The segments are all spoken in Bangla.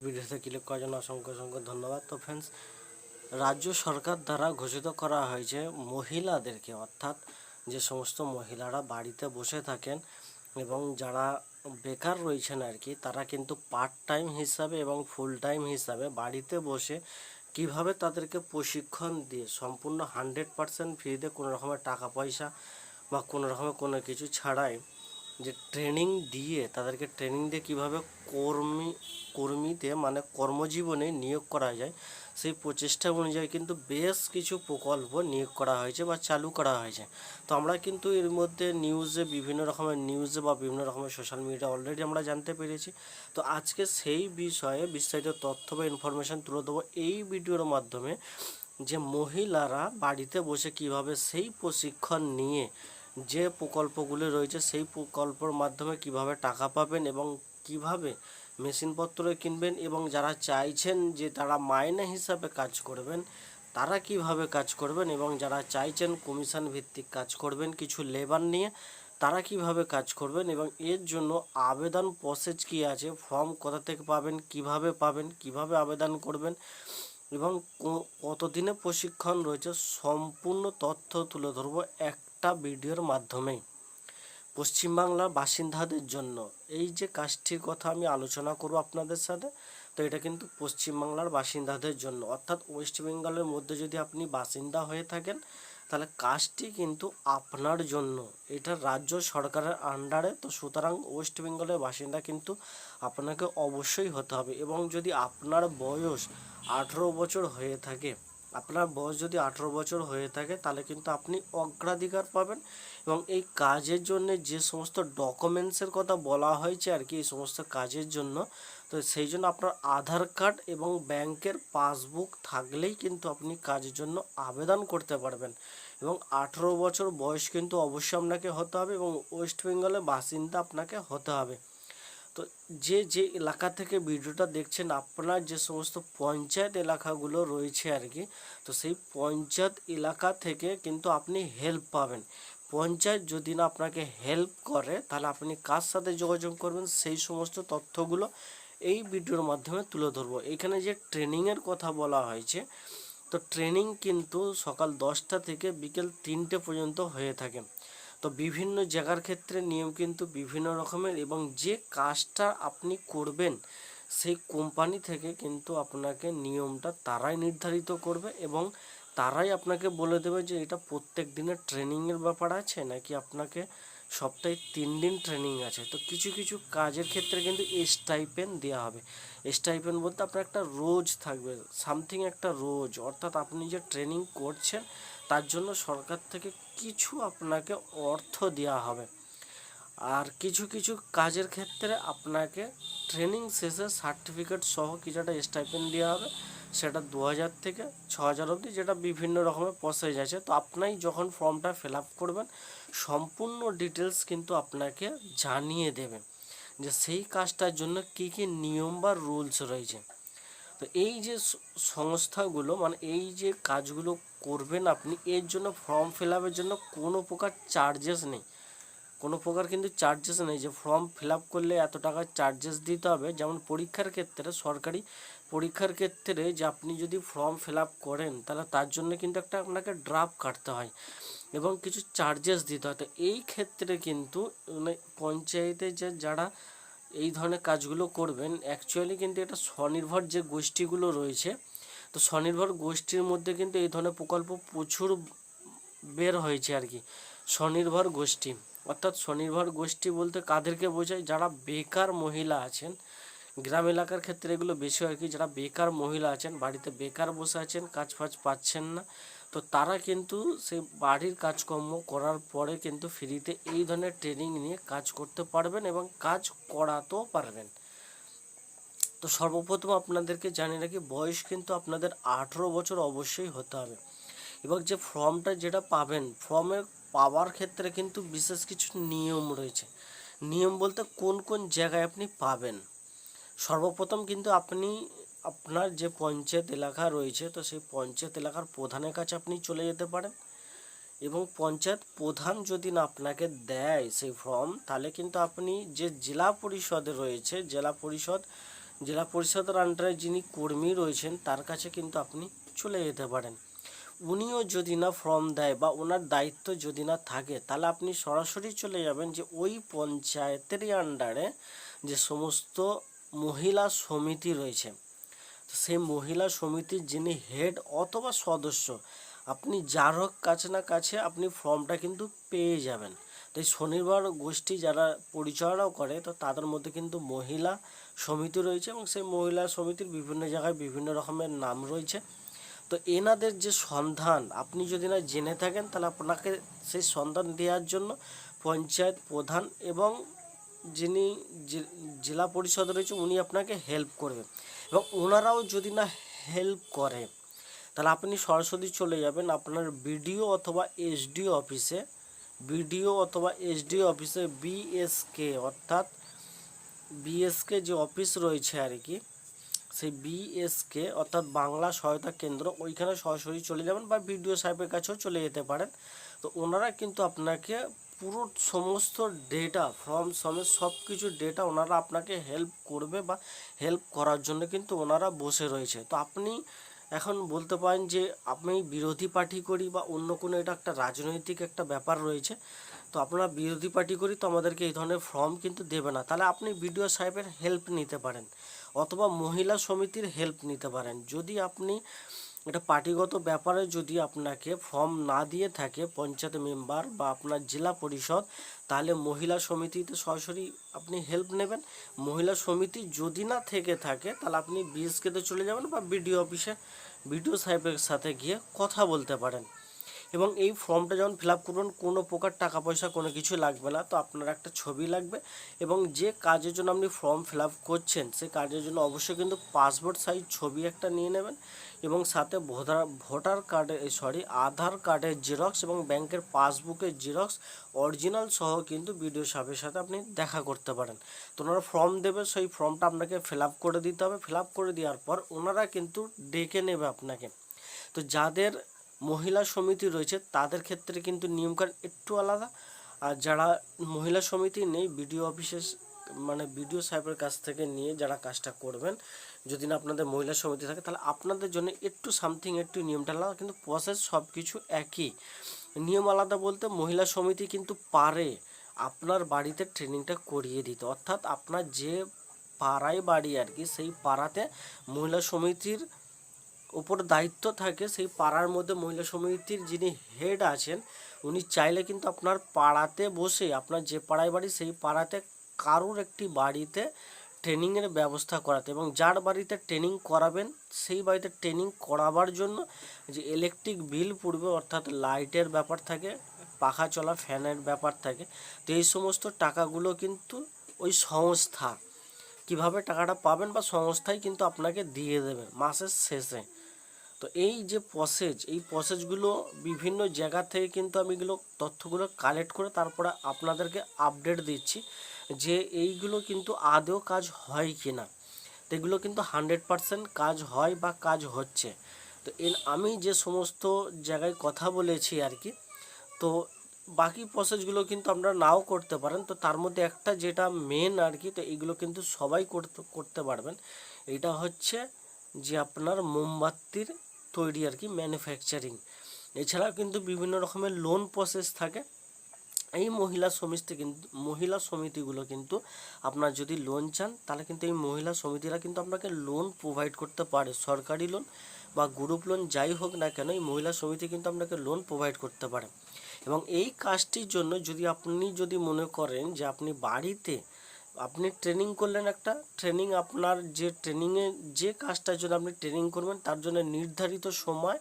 ভিডিওতে ক্লিক করার জন্য অসংখ্য অসংখ্য ধন্যবাদ। তো ফ্রেন্ডস রাজ্য সরকার দ্বারা ঘোষিত করা হয়েছে মহিলাদেরকে, অর্থাৎ যে সমস্ত মহিলারা বাড়িতে বসে থাকেন এবং যারা বেকার রয়েছেন আর কি তারা কিন্তু পার্ট টাইম হিসাবে এবং ফুল টাইম হিসাবে বাড়িতে বসে কীভাবে তাদেরকে প্রশিক্ষণ দিয়ে সম্পূর্ণ হান্ড্রেড পারসেন্ট ফ্রিতে কোনো রকমের টাকা পয়সা বা কোনো রকমের কোনো কিছু ছাড়াই যে ট্রেনিং দিয়ে, তাদেরকে ট্রেনিং দিয়ে কীভাবে কর্মী কর্মীতে মানে কর্মজীবনে নিয়োগ করা যায়, সেই প্রচেষ্টা অনুযায়ী কিন্তু বেশ কিছু প্রকল্প নিয়োগ করা হয়েছে বা চালু করা হয়েছে। তো আমরা কিন্তু এর মধ্যে নিউজে বিভিন্ন রকমের নিউজে বা বিভিন্ন রকমের সোশ্যাল মিডিয়া অলরেডি আমরা জানতে পেরেছি। তো আজকে সেই বিষয়ে বিস্তারিত তথ্য বা ইনফরমেশান তুলে দেবো এই ভিডিওর মাধ্যমে যে মহিলারা বাড়িতে বসে কীভাবে সেই প্রশিক্ষণ নিয়ে যে প্রকল্পগুলি রয়েছে, সেই প্রকল্পের মাধ্যমে কীভাবে টাকা পাবেন এবং কীভাবে মেশিনপত্র কিনবেন এবং যারা চাইছেন যে তারা মাইনে হিসাবে কাজ করবেন, তারা কীভাবে কাজ করবেন এবং যারা চাইছেন কমিশন ভিত্তিক কাজ করবেন, কিছু লেবার নিয়ে তারা কীভাবে কাজ করবেন এবং এর জন্য আবেদন প্রসেস কী আছে ফর্ম কোথা থেকে পাবেন, কীভাবে পাবেন, কীভাবে আবেদন করবেন এবং কতদিনে প্রশিক্ষণ রয়েছে, সম্পূর্ণ তথ্য তুলে ধরবো একটা ভিডিওর মাধ্যমেই। পশ্চিমবাংলার বাসিন্দাদের জন্য এই যে কাজটির কথা আমি আলোচনা করব আপনাদের সাথে, তো এটা কিন্তু পশ্চিমবাংলার বাসিন্দাদের জন্য। অর্থাৎ ওয়েস্ট বেঙ্গলের মধ্যে যদি আপনি বাসিন্দা হয়ে থাকেন, তাহলে কাজটি কিন্তু আপনার জন্য। এটা রাজ্য সরকারের আন্ডারে তো সুতরাং ওয়েস্ট বেঙ্গলের বাসিন্দা কিন্তু আপনাকে অবশ্যই হতে হবে। এবং যদি আপনার বয়স আঠেরো বছর হয়ে থাকে আপনার বয়স যদি আঠেরো বছর হয়ে থাকে, তাহলে কিন্তু আপনি অগ্রাধিকার পাবেন এবং এই কাজের জন্য যে সমস্ত ডকুমেন্টসের কথা বলা হয়েছে আর কি, এই সমস্ত কাজের জন্য, তো সেই জন্য আপনার আধার কার্ড এবং ব্যাংকের পাসবুক থাকলেই কিন্তু আপনি কাজের জন্য আবেদন করতে পারবেন। এবং আঠেরো বছর বয়স কিন্তু অবশ্যই আপনাকে হতে হবে এবং ওয়েস্ট বেঙ্গলের বাসিন্দা আপনাকে হতে হবে। তো যে যে এলাকা থেকে ভিডিওটা দেখছেন, আপনার যে সমস্ত পঞ্চায়েত এলাকাগুলো রয়েছে আর কি, তো সেই পঞ্চায়েত এলাকা থেকে কিন্তু আপনি হেল্প পাবেন। পঞ্চায়েত যদি না আপনাকে হেল্প করে, তাহলে আপনি কার সাথে যোগাযোগ করবেন? সেই সমস্ত তথ্যগুলো এই ভিডিওর মাধ্যমে তুলে ধরবো। এখানে যে ট্রেনিংয়ের কথা বলা হয়েছে, তো ট্রেনিং কিন্তু সকাল দশটা থেকে বিকেল তিনটে পর্যন্ত হয়ে থাকে। তো বিভিন্ন জায়গার ক্ষেত্রে নিয়ম কিন্তু বিভিন্ন রকমের এবং যে কাজটা আপনি করবেন, সেই কোম্পানি থেকে কিন্তু আপনাকে নিয়মটা তারাই নির্ধারিত করবে এবং তারাই আপনাকে বলে দেবে যে এটা প্রত্যেক দিনের ট্রেনিংয়ের ব্যাপার আছে নাকি আপনাকে সপ্তাহে তিন দিন ট্রেনিং আছে। তো কিছু কিছু কাজের ক্ষেত্রে কিন্তু স্টাইপেন দেওয়া হবে। স্টাইপেন বলতে আপনার একটা রোজ থাকবে সামথিং একটা রোজ। অর্থাৎ আপনি যে ট্রেনিং করছেন, তার জন্য সরকার থেকে কিছু আপনাকে অর্থ দেওয়া হবে। আর কিছু কিছু কাজের ক্ষেত্রে আপনাকে ট্রেনিং শেষে সার্টিফিকেট সহ কিছু একটা স্টাইপেন দেওয়া হবে। সেটা দু হাজার থেকে ছ হাজার অবধি, যেটা বিভিন্ন রকমের প্রসেস আছে। তো আপনাই যখন ফর্মটা ফিল আপ করবেন, সম্পূর্ণ ডিটেলস কিন্তু আপনাকে জানিয়ে দেবে যে সেই কাজটার জন্য কী কী নিয়ম বা রুলস রয়েছে। তো এই যে সংস্থাগুলো মানে এই যে কাজগুলো করবেন আপনি, এর জন্য ফর্ম ফিল আপের জন্য কোনো প্রকার চার্জেস নেই। কোনো প্রকার কিন্তু চার্জেস নেই যে ফর্ম ফিল আপ করলে এত টাকা চার্জেস দিতে হবে। যেমন পরীক্ষার ক্ষেত্রে, সরকারি পরীক্ষার ক্ষেত্রে যে আপনি যদি ফর্ম ফিল আপ করেন, তাহলে তার জন্য কিন্তু একটা আপনাকে ড্রাফট কাটতে হয় এবং কিছু চার্জেস দিতে হয়। তো এই ক্ষেত্রে কিন্তু মানে পঞ্চায়েতে যে যারা এই ধরনের কাজগুলো করবেন অ্যাকচুয়ালি কিন্তু এটা স্বনির্ভর যে গোষ্ঠীগুলো রয়েছে তো স্বনির্ভর গোষ্ঠীর মধ্যে কিন্তু এই ধরনের প্রকল্প প্রচুর বের হয়েছে আর কি। স্বনির্ভর গোষ্ঠী, অর্থাৎ স্বনির্ভর গোষ্ঠী বলতে কাদেরকে বোঝায়? যারা বেকার মহিলা আছেন, গ্রাম এলাকার ক্ষেত্রে এগুলো বেশি হয় কি। যারা বেকার মহিলা আছেন, বাড়িতে বেকার বসে আছেন, কাজ ফাজ পাচ্ছেন না, তো তারা কিন্তু সেই বাড়ির কাজকর্ম করার পরে কিন্তু ফ্রিতে এই ধরনের ট্রেনিং নিয়ে কাজ করতে পারবেন এবং কাজ করাতেও পারবেন। তো সর্বপ্রথম আপনাদেরকে জানিয়ে রাখি, বয়স কিন্তু আপনাদের আঠেরো বছর অবশ্যই হতে হবে। এবং যে ফর্মটা যেটা পাবেন, ফর্মে পাওয়ার ক্ষেত্রে কিন্তু বিশেষ কিছু নিয়ম রয়েছে। নিয়ম বলতে কোন কোন জায়গায় আপনি পাবেন। সর্বপ্রথম কিন্তু আপনি আপনার যে পঞ্চায়েত এলাকা রয়েছে, তো সেই পঞ্চায়েত এলাকার প্রধানের কাছে আপনি চলে যেতে পারেন। এবং পঞ্চায়েত প্রধান যদি না আপনাকে দেয় সেই ফর্ম, তাহলে কিন্তু আপনি যে জেলা পরিষদে রয়েছে, জেলা পরিষদ জেলা পরিষদের আন্ডারে যিনি কর্মী রয়েছেন, তার কাছে কিন্তু আপনি চলে যেতে পারেন। উনিও যদি না ফর্ম দেয় বা ওনার দায়িত্ব যদি না থাকে, তাহলে আপনি সরাসরি চলে যাবেন যে ওই পঞ্চায়েতেরই আন্ডারে যে সমস্ত মহিলা সমিতি রয়েছে। সেই মহিলা সমিতির যিনি হেড অথবা সদস্য, আপনি যার হোক কাছে না কাছে আপনি ফর্মটা কিন্তু পেয়ে যাবেন। তাই শনিবার গোষ্ঠী যারা পরিচালনাও করে, তো তাদের মধ্যে কিন্তু মহিলা সমিতি রয়েছে এবং সেই মহিলা সমিতির বিভিন্ন জায়গায় বিভিন্ন রকমের নাম রয়েছে। তো এনাদের যে সন্ধান, আপনি যদি না জেনে থাকেন, তাহলে আপনাকে সেই সন্ধান দেওয়ার জন্য পঞ্চায়েত প্রধান এবং যিনি জেলা পরিষদ রয়েছে, উনি আপনাকে হেল্প করবে। এবং ওনারাও যদি না হেল্প করে, তাহলে আপনি সরাসরি চলে যাবেন আপনার বিডিও অথবা এসডিও অফিসে। বিডিও অথবা এসডিও অফিসে বিএসকে, অর্থাৎ বিএসকে যে অফিস রয়েছে আর কি, সেই বিএসকে, অর্থাৎ বাংলা সহায়তা কেন্দ্র, ওইখানে সরাসরি চলে যাবেন বা বিডিও সাহেবের কাছেও চলে যেতে পারেন। তো ওনারা কিন্তু আপনাকে পুরো সমস্ত ডেটা ফর্ম সমেত সব কিছু ডেটা ওনারা আপনাকে হেল্প করবে বা হেল্প করার জন্য কিন্তু ওনারা বসে রয়েছে। তো আপনি এখন বলতে পারেন যে আমি বিরোধী পার্টি করি বা অন্য কোনো এটা একটা রাজনৈতিক একটা ব্যাপার রয়েছে, তো আপনারা বিরোধী পার্টি করি তো আমাদেরকে এই ধরনের ফর্ম কিন্তু দেবে না। তাহলে আপনি বিডিও সাহেবের হেল্প নিতে পারেন অথবা মহিলা সমিতির হেল্প নিতে পারেন। যদি আপনি এটা পার্টিগত ব্যাপারে যদি আপনাকে ফর্ম না দিয়ে থাকে পঞ্চায়েত মেম্বার বা আপনার জেলা পরিষদ, তাহলে মহিলা সমিতিতে সরাসরি আপনি হেল্প নেবেন। মহিলা সমিতি যদি না থেকে থাকে, তাহলে আপনি বিএসকেতে চলে যাবেন বা বিডিও অফিসে বিডিও সাহেবের সাথে গিয়ে কথা বলতে পারেন। এবং এই ফর্মটা যখন ফিল আপ করবেন, কোনো প্রকার টাকা পয়সা, কোনো কিছু লাগবে না। তো আপনার একটা ছবি লাগবে এবং যে কাজের জন্য আপনি ফর্ম ফিল আপ করছেন, সেই কাজের জন্য অবশ্যই কিন্তু পাসপোর্ট সাইজ ছবি একটা নিয়ে নেবেন। এবং সাথে ভোটার ভোটার কার্ডের সরি আধার কার্ডের জেরক্স এবং ব্যাংকের পাসবুকের জেরক্স অরিজিনাল সহ কিন্তু বিডিও সাহেবের সাথে আপনি দেখা করতে পারেন। তো ওনারা ফর্ম দেবে, সেই ফর্মটা আপনাকে ফিল করে দিতে হবে। ফিল করে দেওয়ার পর ওনারা কিন্তু ডেকে নেবে আপনাকে। তো যাদের মহিলা সমিতি রয়েছে, তাদের ক্ষেত্রে কিন্তু নিয়মকানুন একটু আলাদা। আর যারা মহিলা সমিতি নেই বিডিও অফিসে মানে বিডিও সাহেবের কাছ থেকে নিয়ে যারা কাজটা করবেন যদি না আপনাদের মহিলা সমিতি থাকে, তাহলে আপনাদের জন্য একটু সামথিং একটু নিয়মটা আলাদা, কিন্তু প্রসেস সব কিছু একই। নিয়ম আলাদা বলতে মহিলা সমিতি কিন্তু পারে আপনার বাড়িতে ট্রেনিংটা করিয়ে দিতে। অর্থাৎ আপনার যে পাড়ায় বাড়ি আর কি, সেই পাড়াতে মহিলা সমিতির উপর দায়িত্ব থাকে, সেই পাড়ার মধ্যে মহিলা সমিতির যিনি হেড আছেন, উনি চাইলে কিন্তু আপনার পাড়াতে বসে, আপনার যে পাড়ায় বাড়ি, সেই পাড়াতে কারোর একটি বাড়িতে ট্রেনিংয়ের ব্যবস্থা করাতে এবং যার বাড়িতে ট্রেনিং করাবেন, সেই বাড়িতে ট্রেনিং করাবার জন্য যে ইলেকট্রিক বিল পড়বে অর্থাৎ লাইটের ব্যাপার থাকে, পাখা চলা, ফ্যানের ব্যাপার থাকে, তো এই সমস্ত টাকাগুলো কিন্তু ওই সংস্থা কীভাবে টাকাটা পাবেন বা সংস্থাই কিন্তু আপনাকে দিয়ে দেবে মাসের শেষে। তো এই যে প্রসেস এই প্রসেসগুলো বিভিন্ন জায়গা থেকে কিন্তু আমি এগুলো তথ্যগুলো কালেক্ট করে তারপরে আপনাদেরকে আপডেট দিচ্ছি। যে এইগুলো কিন্তু আদৌ কাজ হয় কি না। তো এগুলো কিন্তু হান্ড্রেড পারসেন্ট কাজ হয় বা কাজ হচ্ছে। তো আমি যে সমস্ত জায়গায় কথা বলেছি আর কি, তো বাকি প্রসেসগুলো কিন্তু আপনারা নাও করতে পারেন। তো তার মধ্যে একটা যেটা মেন আর কি, তো এইগুলো কিন্তু সবাই করতে করতে পারবেন। এটা হচ্ছে যে আপনার মোমবাতির তৈরি আর কি ম্যানুফ্যাকচারিং এছাড়াও কিন্তু বিভিন্ন রকমের লোন প্রসেস থাকে। এই মহিলা সমিতি কিন্তু, মহিলা সমিতিগুলো কিন্তু আপনার যদি লোন চান, তাহলে কিন্তু এই মহিলা সমিতিরা কিন্তু আপনাকে লোন প্রোভাইড করতে পারে। সরকারি লোন বা গ্রুপ লোন যাই হোক না কেন, এই মহিলা সমিতি কিন্তু আপনাকে লোন প্রোভাইড করতে পারে। এবং এই কাজটির জন্য যদি আপনি যদি মনে করেন যে আপনি বাড়িতে, আপনি ট্রেনিং করলেন একটা ট্রেনিং আপনার যে ট্রেনিংয়ে যে কাজটার জন্য আপনি ট্রেনিং করবেন, তার জন্য নির্ধারিত সময়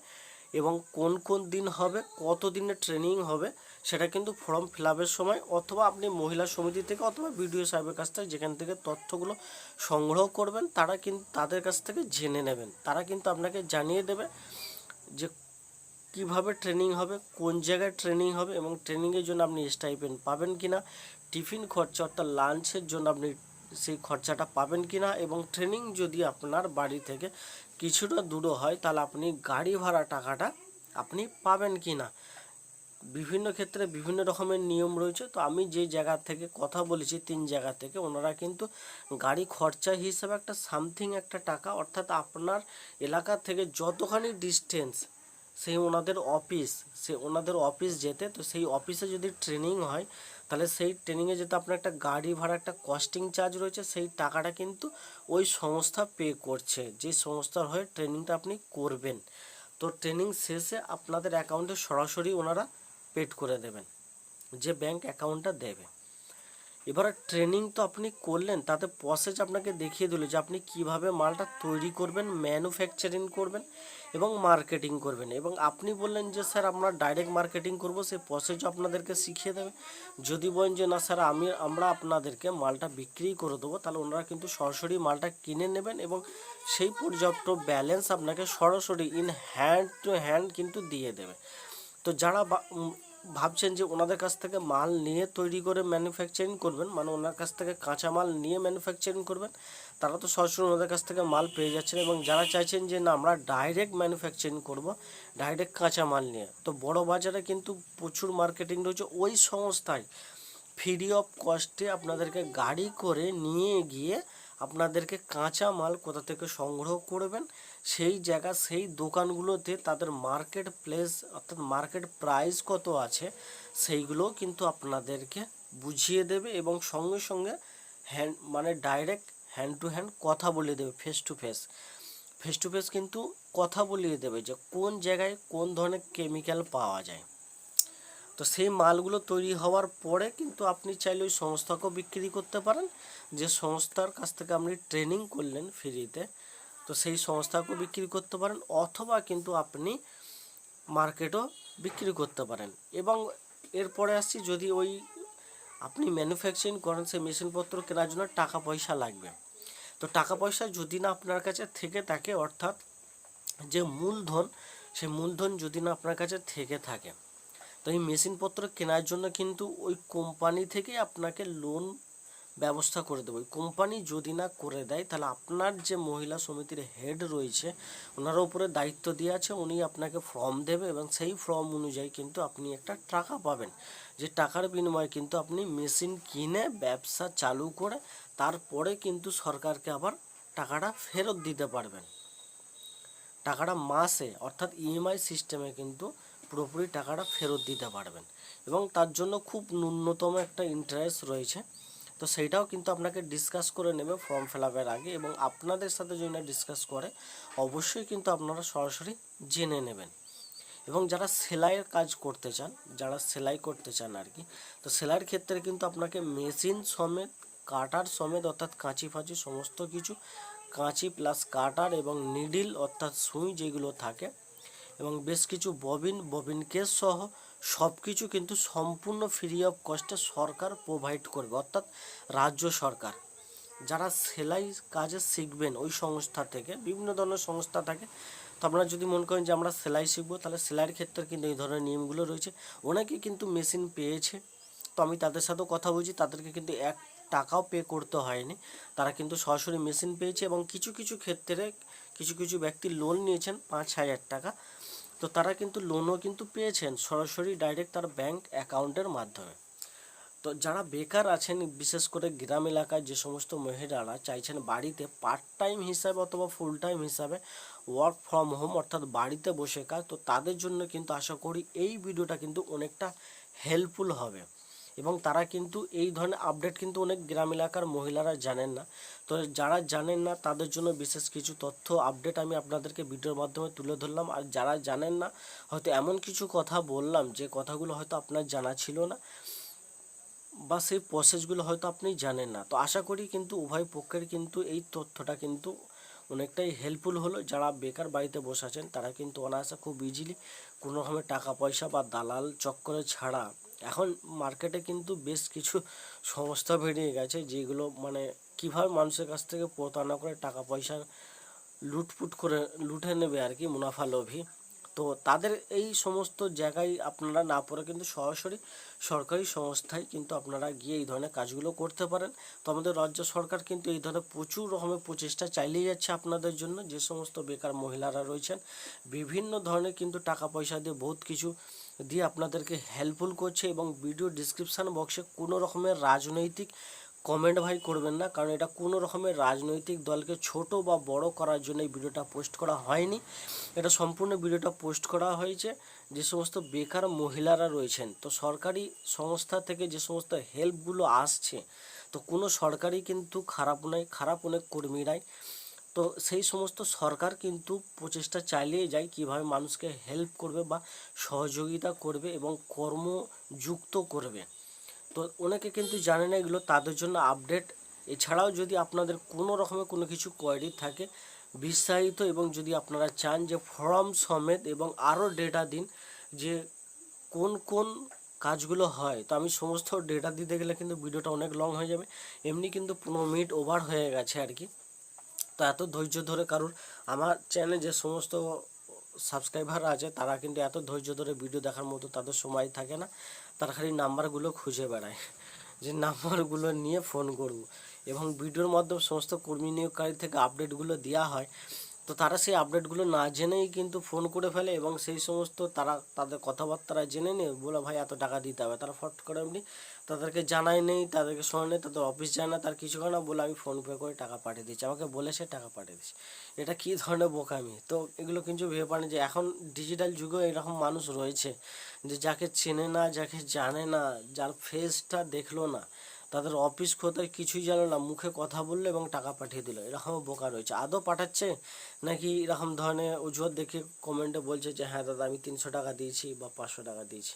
এবং কোন কোন দিন হবে কত দিনের ট্রেনিং হবে সেটা কিন্তু ফর্ম ফিল সময় অথবা আপনি মহিলা সমিতি থেকে অথবা বিডিও সাহেবের কাছ থেকে যেখান থেকে তথ্যগুলো সংগ্রহ করবেন, তারা কিন্তু তাদের কাছ থেকে জেনে নেবেন। তারা কিন্তু আপনাকে জানিয়ে দেবে যে কীভাবে ট্রেনিং হবে, কোন জায়গায় ট্রেনিং হবে এবং ট্রেনিংয়ের জন্য আপনি স্টাইপেন্ড পাবেন কি না টিফিন খরচা অর্থাৎ লাঞ্চের জন্য আপনি সেই খরচাটা পাবেন কি না এবং ট্রেনিং যদি আপনার বাড়ি থেকে কিছুটা দূরে হয়, তাহলে আপনি গাড়ি ভাড়া টাকাটা আপনি পাবেন কি না বিভিন্ন ক্ষেত্রে বিভিন্ন রকমের নিয়ম রয়েছে। তো আমি যে জায়গা থেকে কথা বলেছি, তিন জায়গা থেকে, ওনারা কিন্তু গাড়ি খরচা হিসেবে একটা সামথিং একটা টাকা, অর্থাৎ আপনার এলাকা থেকে যতখানি ডিস্টেন্স সেই ওনাদের অফিস সে ওনাদের অফিস যেতে, তো সেই অফিসে যদি ট্রেনিং হয়, তাহলে সেই ট্রেনিংয়ে যেতে আপনার একটা গাড়ি ভাড়া, একটা কস্টিং চার্জ রয়েছে, সেই টাকাটা কিন্তু ওই সংস্থা পে করছে। যে সংস্থার হয়ে ট্রেনিংটা আপনি করবেন। তো ট্রেনিং শেষে আপনাদের অ্যাকাউন্টে সরাসরি ওনারা পেড করে দেবেন, যে ব্যাংক অ্যাকাউন্টটা দেবে। এবারে ট্রেনিং তো আপনি করলেন, তাতে প্রসেস আপনাকে দেখিয়ে দিল যে আপনি কীভাবে মালটা তৈরি করবেন ম্যানুফ্যাকচারিং করবেন এবং মার্কেটিং করবেন। এবং আপনি বললেন যে, স্যার, আমরা ডাইরেক্ট মার্কেটিং করব, সেই প্রসেসও আপনাদেরকে শিখিয়ে দেবে। যদি বলেন যে, না, স্যার, আমি, আমরা আপনাদেরকে মালটা বিক্রি করে দেবো, তাহলে ওনারা কিন্তু সরাসরি মালটা কিনে নেবেন এবং সেই পর্যাপ্ত ব্যালেন্স আপনাকে সরাসরি ইন হ্যান্ড টু হ্যান্ড কিন্তু দিয়ে দেবে। তো যারা ভাবছেন যে ওনাদের কাছ থেকে মাল নিয়ে তৈরি করে ম্যানুফ্যাকচারিং করবেন মানে ওনার কাছ থেকে কাঁচা মাল নিয়ে ম্যানুফ্যাকচারিং করবেন। তারা তো সরাসরি ওনাদের কাছ থেকে মাল পেয়ে যাচ্ছেন এবং যারা চাইছেন যে না, আমরা ডাইরেক্ট ম্যানুফ্যাকচারিং করব ডাইরেক্ট কাঁচা মাল নিয়ে। তো বড় বাজারে কিন্তু প্রচুর মার্কেটিং রয়েছে। ওই সংস্থায় ফ্রি অফ কস্টে আপনাদেরকে গাড়ি করে নিয়ে গিয়ে আপনাদেরকে কাঁচা মাল কোথা থেকে সংগ্রহ করবেন সেই জায়গা, সেই দোকানগুলোতে তাদের মার্কেট প্লেস অর্থাৎ মার্কেট প্রাইস কত আছে, সেইগুলো কিন্তু আপনাদেরকে বুঝিয়ে দেবে এবং সঙ্গে সঙ্গে হ্যান্ড মানে ডাইরেক্ট হ্যান্ড টু হ্যান্ড কথা বলে দেবে face to face face to face কিন্তু কথা বলিয়ে দেবে যে কোন জায়গায় কোন ধরনের কেমিক্যাল পাওয়া যায়। তো সেই মালগুলো তৈরি হওয়ার পরে কিন্তু আপনি চাইলে ওই সংস্থাকেও বিক্রি করতে পারেন। যে সংস্থার কাছ থেকে আপনি ট্রেনিং করলেন ফ্রিতে তো সেই সংস্থাকেও বিক্রি করতে পারেন অথবা কিন্তু আপনি মার্কেটও বিক্রি করতে পারেন। এবং এরপরে আসছি যদি ওই আপনি ম্যানুফ্যাকচারিং করেন, সেই মেশিনপত্র কেনার জন্য টাকা পয়সা লাগবে। তো টাকা পয়সা যদি না আপনার কাছে থেকে থাকে, অর্থাৎ যে মূলধন, সেই মূলধন যদি না আপনার কাছে থেকে থাকে, তো এই মেশিনপত্র কেনার জন্য কিন্তু ওই কোম্পানি থেকে আপনাকে লোন ব্যবস্থা করে দেবো। কোম্পানি যদি না করে দেয়, তাহলে আপনার যে মহিলা সমিতির হেড রয়েছে ওনার উপরে দায়িত্ব দিয়ে আছে, উনি আপনাকে ফর্ম দেবে এবং সেই ফর্ম অনুযায়ী কিন্তু আপনি একটা টাকা পাবেন। যে টাকার বিনিময়ে কিন্তু আপনি মেশিন কিনে ব্যবসা চালু করে তারপরে কিন্তু সরকারকে আবার টাকাটা ফেরত দিতে পারবেন। টাকাটা মাসে, অর্থাৎ ইএমআই সিস্টেমে কিন্তু পুরোপুরি টাকাটা ফেরত দিতে পারবেন। এবং তার জন্য খুব ন্যূনতম একটা ইন্টারেস্ট রয়েছে। তো সেইটাও কিন্তু আপনাকে ডিসকাস করে নেবে ফর্ম ফিল আপের আগে এবং আপনাদের সাথে যদি না ডিসকাস করে, অবশ্যই কিন্তু আপনারা সরাসরি জেনে নেবেন। এবং যারা সেলাইয়ের কাজ করতে চান, যারা সেলাই করতে চান আর কি, তো সেলাইয়ের ক্ষেত্রে কিন্তু আপনাকে মেশিন সমেত, কাটার সমেত অর্থাৎ কাঁচি ফাঁচি সমস্ত কিছু, কাঁচি প্লাস কাটার এবং নিডিল অর্থাৎ সুই যেগুলো থাকে, এবং বেশ কিছু ববিন ববিন কেস সহ সব কিছু কিন্তু সম্পূর্ণ ফ্রি অফ কস্টে সরকার প্রোভাইড করবে, অর্থাৎ রাজ্য সরকার। যারা সেলাই কাজে শিখবেন ওই সংস্থা থেকে, বিভিন্ন ধরনের সংস্থা থাকে, তো আপনারা যদি মনে করেন যে আমরা সেলাই শিখব, তাহলে সেলাইয়ের ক্ষেত্রে কিন্তু এই ধরনের নিয়মগুলো রয়েছে। অনেকে কিন্তু মেশিন পেয়েছে, তো আমি তাদের সাথেও কথা বলছি, তাদেরকে কিন্তু এক টাকাও পে করতে হয়নি। তারা কিন্তু সরাসরি মেশিন পেয়েছে এবং কিছু কিছু ক্ষেত্রে কিছু কিছু ব্যক্তি লোন নিয়েছেন পাঁচ হাজার টাকা। তো তারা কিন্তু লোনও কিন্তু পেয়েছেন সরাসরি ডাইরেক্ট তার ব্যাংক অ্যাকাউন্টের মাধ্যমে। তো যারা বেকার আছেন, বিশেষ করে গ্রাম এলাকায় যে সমস্ত মহিলারা চাইছেন বাড়িতে পার্ট টাইম হিসাবে অথবা ফুল টাইম হিসাবে ওয়ার্ক ফ্রম হোম অর্থাৎ বাড়িতে বসে কাজ, তো তাদের জন্য কিন্তু আশা করি এই ভিডিওটা কিন্তু অনেকটা হেল্পফুল হবে। এবং তারা কিন্তু এই ধরনের আপডেট কিন্তু অনেক গ্রাম এলাকার মহিলারা জানেন না। তো যারা জানেন না, তাদের জন্য বিশেষ কিছু তথ্য আপডেট আমি আপনাদেরকে ভিডিওর মাধ্যমে তুলে ধরলাম। আর যারা জানেন না, হয়তো এমন কিছু কথা বললাম যে কথাগুলো হয়তো আপনার জানা ছিল না বা সেই প্রসেসগুলো হয়তো আপনি জানেন না। তো আশা করি কিন্তু উভয় পক্ষের কিন্তু এই তথ্যটা কিন্তু অনেকটাই হেল্পফুল হলো। যারা বেকার বাড়িতে বসে আছেন, তারা কিন্তু অনায়াসে খুব ইজিলি কোনো রকমের টাকা পয়সা বা দালাল চক্করে ছাড়া এখন মার্কেটে কিন্তু বেশ কিছু সংস্থা বেরিয়ে গেছে যেগুলো মানে কীভাবে মানুষের কাছ থেকে প্রতারণা করে টাকা পয়সা লুটপুট করে, লুটে নেবে আর কি মুনাফা লোভী। তো তাদের এই সমস্ত জায়গায় আপনারা না পড়ে কিন্তু সরাসরি সরকারি সংস্থায় কিন্তু আপনারা গিয়ে এই ধরনের কাজগুলো করতে পারেন। তো আমাদের রাজ্য সরকার কিন্তু এই ধরনের প্রচুর রকমের প্রচেষ্টা চালিয়ে যাচ্ছে আপনাদের জন্য। যে সমস্ত বেকার মহিলারা রয়েছেন, বিভিন্ন ধরনের কিন্তু টাকা পয়সা দিয়ে বহুত কিছু দিয়ে আপনাদেরকে হেল্পফুল করছে এবং ভিডিও ডিসক্রিপশান বক্সে কোনো রকমের রাজনৈতিক কমেন্ট ভাই করবেন না, কারণ এটা কোনো রকমের রাজনৈতিক দলকে ছোট বা বড় করার জন্য এই ভিডিওটা পোস্ট করা হয়নি। এটা সম্পূর্ণ ভিডিওটা পোস্ট করা হয়েছে। যে সমস্ত বেকার মহিলারা রয়েছেন, তো সরকারি সংস্থা থেকে যে সমস্ত হেল্পগুলো আসছে, তো কোনো সরকারি কিন্তু খারাপ নয়, খারাপ অনেক কর্মীরাই। তো সেই সমস্ত সরকার কিন্তু প্রচেষ্টা চালিয়ে যায় কীভাবে মানুষকে হেল্প করবে বা সহযোগিতা করবে এবং কর্মযুক্ত করবে। তো অনেকে কিন্তু জানে না এগুলো, তাদের জন্য আপডেট এছাড়াও যদি আপনাদের কোনো রকমের কোনো কিছু কোয়ারি থাকে, বিস্তারিত এবং যদি আপনারা চান যে ফর্ম সমেত এবং আরও ডেটা দিন যে কোন কোন কাজগুলো হয়, তো আমি সমস্ত ডেটা দিতে গেলে কিন্তু ভিডিওটা অনেক লং হয়ে যাবে। এমনি কিন্তু পনেরো মিনিট ওভার হয়ে গেছে আর কি। তো এত ধৈর্য ধরে কারোর আমার চ্যানেলে যে সমস্ত সাবস্ক্রাইবার আছে, তারা কিন্তু এত ধৈর্য ধরে ভিডিও দেখার মতো তাদের সময় থাকে না। তারা খালি নাম্বারগুলো খুঁজে বেড়ায়। যে নাম্বারগুলো নিয়ে ফোন করব। এবং ভিডিওর মাধ্যমে সমস্ত কর্মী নিয়োগকারী থেকে আপডেটগুলো দেওয়া হয়। তো তারা সেই আপডেটগুলো না জেনেই কিন্তু ফোন করে ফেলে এবং সেই সমস্ত তারা, তাদের কথাবার্তা জেনে নিয়ে বলে, ভাই, এত টাকা দিতে হবে। তারা ফট করে এমনি তাদেরকে জানাই নেই, তাদেরকে শোনে নেই, তাদের অফিস যায় না, তার কিছু না, বলে আমি ফোন পে করে টাকা পাঠিয়ে দিচ্ছি। আমাকে বলেছে টাকা পাঠিয়ে দিচ্ছি। এটা কী ধরনের বোকামি? তো এগুলো কিন্তু ভেবে পারেন যে এখন ডিজিটাল যুগে এরকম মানুষ রয়েছে যে যাকে চেনে না, যাকে জানে না, যার ফেসটা দেখল না, তাদের অফিস কোথায় কিছুই জানো না, মুখে কথা বলল এবং টাকা পাঠিয়ে দিল। এরকম বোকা রয়েছে। আদৌ পাঠাচ্ছে? নাকি এরকম ধরনের অজুহাত দেখে কমেন্টে বলছে যে হ্যাঁ দাদা, আমি তিনশো টাকা দিয়েছি বা পাঁচশো টাকা দিয়েছি।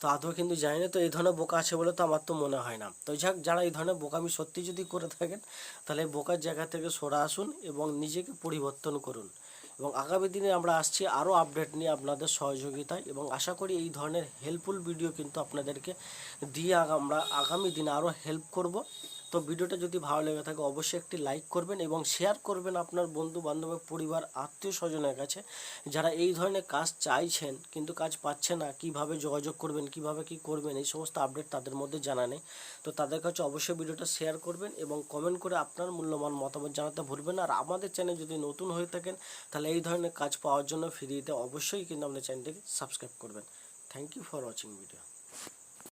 তো আদৌ কিন্তু জানি না, তো এই ধরনের বোকা আছে বলে তো আমার তো মনে হয় না। তো যাক, যারা এই ধরনের বোকামি সত্যি যদি করে থাকেন, তাহলে বোকার জায়গা থেকে সরে আসুন এবং নিজেকে পরিবর্তন করুন। এবং আগামী দিনে আমরা আসছি আরও আপডেট নিয়ে আপনাদের সহযোগিতায় এবং আশা করি এই ধরনের হেল্পফুল ভিডিও কিন্তু আপনাদেরকে দিয়ে আমরা আগামী দিনে আরও হেল্প করব। তো ভিডিওটা যদি ভালো লেগে থাকে, অবশ্যই একটি লাইক করবেন এবং শেয়ার করবেন আপনার বন্ধু বান্ধবের পরিবার, আত্মীয় স্বজনের কাছে। যারা এই ধরনের কাজ চাইছেন কিন্তু কাজ পাচ্ছে না, কীভাবে যোগাযোগ করবেন, কীভাবে কি করবেন, এই সমস্ত আপডেট তাদের মধ্যে জানা নেই। তো তাদের কাছে অবশ্যই ভিডিওটা শেয়ার করবেন এবং কমেন্ট করে আপনার মূল্যবান মতামত জানাতে ভুলবেন আর আমাদের চ্যানেল যদি নতুন হয়ে থাকেন, তাহলে এই ধরনের কাজ পাওয়ার জন্য ফ্রিতে অবশ্যই কিন্তু আমাদের চ্যানেলটিকে সাবস্ক্রাইব করবেন। Thank you for watching video